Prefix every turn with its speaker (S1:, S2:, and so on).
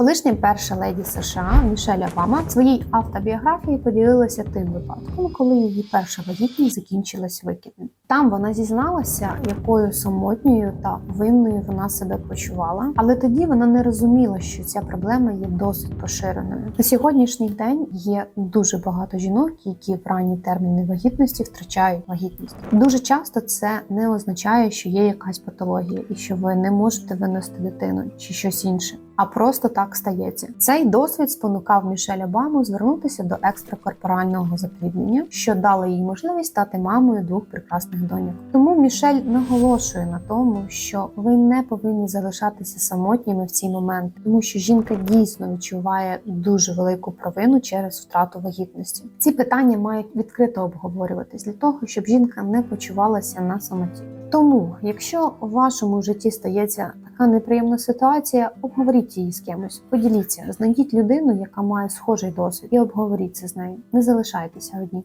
S1: Колишня перша леді США Мішель Обама в своїй автобіографії поділилася тим випадком, коли її перша вагітність закінчилась викидом. Там вона зізналася, якою самотньою та винною вона себе почувала, але тоді вона не розуміла, що ця проблема є досить поширеною. На сьогоднішній день є дуже багато жінок, які в ранні терміни вагітності втрачають вагітність. Дуже часто це не означає, що є якась патологія і що ви не можете винести дитину чи щось інше. А просто так стається. Цей досвід спонукав Мішель Обаму звернутися до екстракорпорального запліднення, що дало їй можливість стати мамою двох прекрасних доньок. Тому Мішель наголошує на тому, що ви не повинні залишатися самотніми в ці моменти, тому що жінка дійсно відчуває дуже велику провину через втрату вагітності. Ці питання мають відкрито обговорюватись для того, щоб жінка не почувалася на самоті. Тому, якщо у вашому житті стається така неприємна ситуація, обговоріть її з кимось, поділіться, знайдіть людину, яка має схожий досвід, і обговоріть це з нею. Не залишайтеся одні.